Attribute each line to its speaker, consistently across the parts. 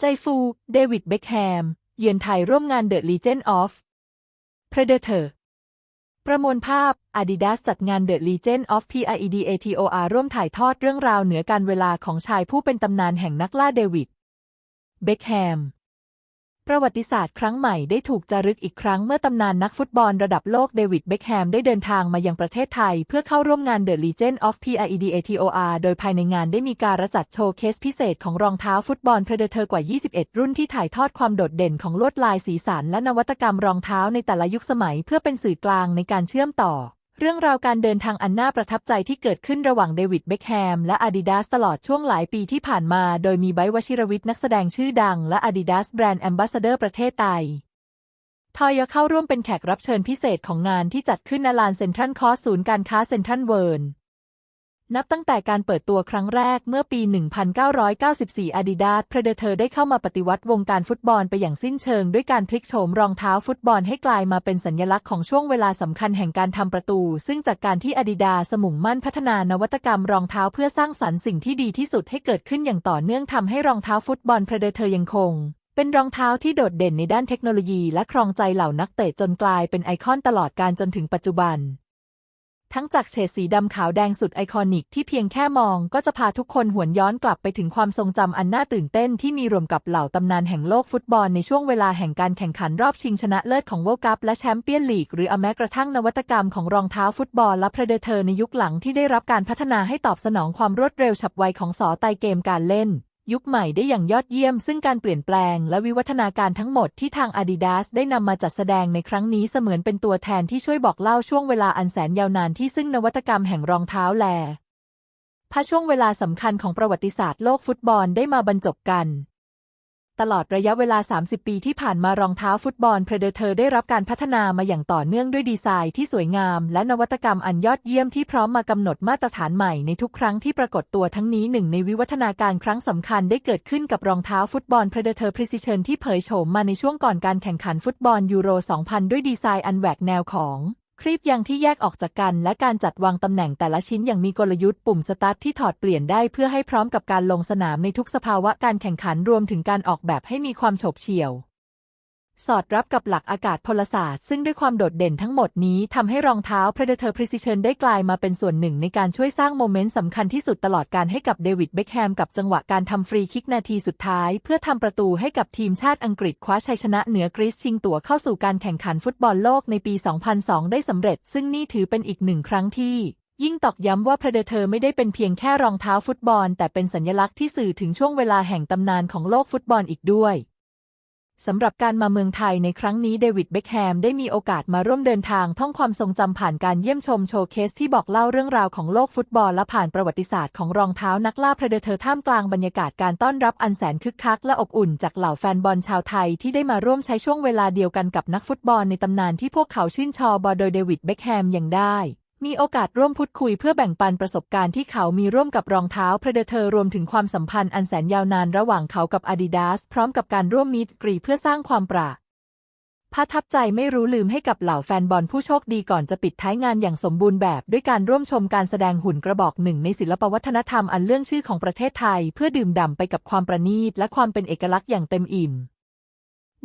Speaker 1: ใจฟู เดวิด เบคแฮม เยือนไทยร่วมงาน The Legend of Predator ประมวลภาพ Adidas จัดงาน The Legend of P.I.E.D.A.T.O.R. ร่วมถ่ายทอดเรื่องราวเหนือการเวลาของชายผู้เป็นตำนานแห่งนักล่าเดวิด เบคแฮม ประวัติศาสตร์ครั้งใหม่ได้ถูกจารึกอีกครั้งเมื่อตำนานนักฟุตบอลระดับโลกเดวิดเบคแฮมได้เดินทางมายังประเทศไทย เพื่อเข้าร่วมงาน The Legend of Predator โดยภายในงานได้มีการจัดโชว์เคสพิเศษของรองเท้าฟุตบอล Predator กว่า 21 รุ่นที่ถ่ายทอดความโดดเด่นของลวดลายสีสันและนวัตกรรมรองเท้าในแต่ละยุคสมัย เพื่อเป็นสื่อกลางในการเชื่อมต่อ เรื่องราวการเดินทางอันน่าประทับใจที่เกิดขึ้นระหว่างเดวิดเบคแฮมและอาดิดาสตลอดช่วงหลายปีที่ผ่านมา โดยมีไบวชิรวิทย์นักแสดงชื่อดัง และอาดิดาสแบรนด์แอมบาสเดอร์ประเทศไทยทอยเข้าร่วมเป็นแขกรับเชิญพิเศษของงานที่จัดขึ้นณลานเซ็นทรัลคอสศูนย์การค้าเซ็นทรัลเวิร์ นับตั้งแต่การเปิดตัวครั้งแรกเมื่อปี 1994 Adidas Predator ได้เข้ามาปฏิวัติวงการฟุตบอลไปอย่างสิ้นเชิง ด้วยการพลิกโฉมรองเท้าฟุตบอลให้กลายมาเป็นสัญลักษณ์ของช่วงเวลาสำคัญแห่งการทำประตู ซึ่งจากการที่ Adidas สมุ่งมั่นพัฒนานวัตกรรมรองเท้าเพื่อสร้างสรรค์สิ่งที่ดีที่สุดให้เกิดขึ้นอย่างต่อเนื่องทำให้รองเท้าฟุตบอล Predator ยังคงเป็นรองเท้าที่โดดเด่นในด้านเทคโนโลยีและครองใจเหล่านักเตะจนกลายเป็นไอคอนตลอดการจนถึงปัจจุบัน ทั้งจากเฉดสีดำขาวแดงสุดไอคอนิกที่เพียงแค่มองก็จะพาทุกคนหวนย้อนกลับไปถึงความทรงจำอันน่าตื่นเต้นที่มีรวมกับเหล่าตำนานแห่งโลกฟุตบอลในช่วงเวลาแห่งการแข่งขันรอบชิงชนะเลิศของเวิลด์คัพและแชมเปี้ยนลีกหรือแม้กระทั่งนวัตกรรมของรองเท้าฟุตบอลและเพรเดเตอร์ในยุคหลังที่ได้รับการพัฒนาให้ตอบสนองความรวดเร็วฉับไวของสอไตเกมการเล่น ยุคใหม่ได้อย่างยอดเยี่ยม ซึ่งการเปลี่ยนแปลงและวิวัฒนาการทั้งหมดที่ทาง Adidas ได้นำมาจัดแสดงในครั้งนี้เสมือนเป็นตัวแทนที่ช่วยบอกเล่าช่วงเวลาอันแสนยาวนานที่ซึ่งนวัตกรรมแห่งรองเท้าแลพาช่วงเวลาสำคัญของประวัติศาสตร์โลกฟุตบอลได้มาบรรจบกัน ตลอดระยะเวลา 30 ปีที่ผ่านมารองเท้าฟุตบอล Predator ได้รับการพัฒนามาอย่างต่อเนื่องด้วยดีไซน์ที่สวยงาม และนวัตกรรมอันยอดเยี่ยมที่พร้อมมากำหนดมาตรฐานใหม่ในทุกครั้งที่ปรากฏตัวทั้งนี้หนึ่งในวิวัฒนาการครั้งสำคัญได้เกิดขึ้นกับรองเท้าฟุตบอล Predator Precision ที่เผยโฉมมาในช่วงก่อนการแข่งขันฟุตบอลยูโร 2000 ด้วยดีไซน์อันแหวกแนวของ ครีปยางที่แยกออกจากกัน และการจัดวางตำแหน่งแต่ละชิ้นอย่างมีกลยุทธ์ปุ่มสตาร์ทที่ถอดเปลี่ยนได้เพื่อให้พร้อมกับการลงสนามในทุกสภาวะการแข่งขันรวมถึงการออกแบบให้มีความโฉบเฉี่ยว สอดรับกับหลักอากาศพลศาสตร์ ซึ่งด้วยความโดดเด่นทั้งหมดนี้ทำให้รองเท้า Predator Precision ได้กลายมาเป็นส่วนหนึ่งในการช่วยสร้างโมเมนต์สำคัญที่สุดตลอดการให้กับเดวิดเบคแฮมกับจังหวะการทำฟรีคิกนาทีสุดท้าย เพื่อทำประตูให้กับทีมชาติอังกฤษคว้าชัยชนะเหนือกรีซชิงตั๋วเข้าสู่การแข่งขันฟุตบอลโลกในปี 2002 ได้สำเร็จ ซึ่งนี่ถือเป็นอีกหนึ่งครั้งที่ยิ่งตอกย้ำว่า Predator ไม่ได้เป็นเพียงแค่รองเท้าฟุตบอล แต่เป็นสัญลักษณ์ที่สื่อถึงช่วงเวลาแห่งตำนานของโลกฟุตบอลอีกด้วย สำหรับการมาเมืองไทยในครั้งนี้เดวิดเบคแฮมได้มีโอกาสมาร่วมเดินทางท่องความทรงจำผ่านการเยี่ยมชมโชว์เคสที่บอกเล่าเรื่องราวของโลกฟุตบอลและผ่านประวัติศาสตร์ของรองเท้านักล่าพรเดเตอท่ามกลางบรรยากาศการต้อนรับอันแสนคึกคักและอบอุ่นจากเหล่าแฟนบอลชาวไทยที่ได้มาร่วมใช้ช่วงเวลาเดียวกันกับนักฟุตบอลในตำนานที่พวกเขาชื่นชอบบอโดยเดวิดเบคแฮมยังได้ มีโอกาสร่วมพูดคุยเพื่อแบ่งปันประสบการณ์ที่เขามีร่วมกับรองเท้า Predator รวมถึงความสัมพันธ์อันแสนยาวนานระหว่างเขากับ Adidas พร้อมกับการร่วมมีดกรีเพื่อสร้างความปราประทับใจไม่รู้ลืมให้กับเหล่าแฟนบอลผู้โชคดีก่อนจะปิดท้ายงานอย่างสมบูรณ์แบบ ด้วยการร่วมชมการแสดงหุ่นกระบอกหนึ่งในศิลปวัฒนธรรมอันเรื่องชื่อของประเทศไทย เพื่อดื่มด่ำไปกับความประณีตและความเป็นเอกลักษณ์อย่างเต็มอิ่ม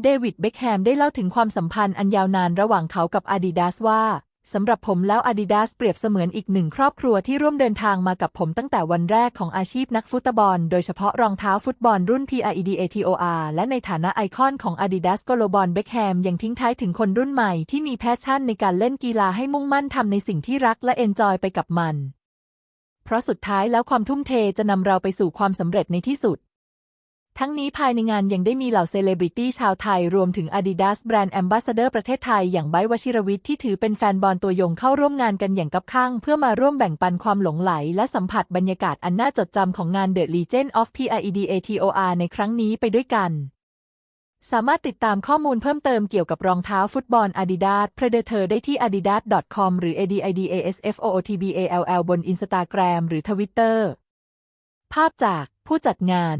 Speaker 1: เดวิดเบคแฮมได้เล่าถึงความสัมพันธ์อันยาวนานระหว่างเขากับ Adidas ว่า สำหรับผมแล้ว Adidas เปรียบเสมือนอีกหนึ่งครอบครัวที่ร่วมเดินทางมากับผมตั้งแต่วันแรกของอาชีพนักฟุตบอล โดยเฉพาะรองเท้าฟุตบอลรุ่น Predator และในฐานะไอคอนของ Adidas โกโลบอลเบคแฮมยังทิ้งท้ายถึงคนรุ่นใหม่ที่มีแพชชั่นในการเล่นกีฬาให้มุ่งมั่นทำในสิ่งที่รักและเอนจอยไปกับมัน เพราะสุดท้ายแล้วความทุ่มเทจะนำเราไปสู่ความสำเร็จในที่สุด ทั้งนี้ภายในงานยังได้มีเหล่าเซเลบริตี้ชาวไทย รวมถึง Adidas Brand Ambassador ประเทศไทยอย่างไบวชิรวิทย์ที่ถือเป็นแฟนบอลตัวยงเข้าร่วมงานกันอย่างกับข้าง เพื่อมาร่วมแบ่งปันความหลงไหล และสัมผัสบรรยากาศอันน่าจดจำของงาน The Legend of Predator ในครั้งนี้ไปด้วยกัน สามารถติดตามข้อมูลเพิ่มเติมเกี่ยวกับรองเท้าฟุตบอล Adidas Predator ได้ที่ adidas.com หรือ adidasfootball บน Instagram หรือ Twitter ภาพจากผู้จัดงาน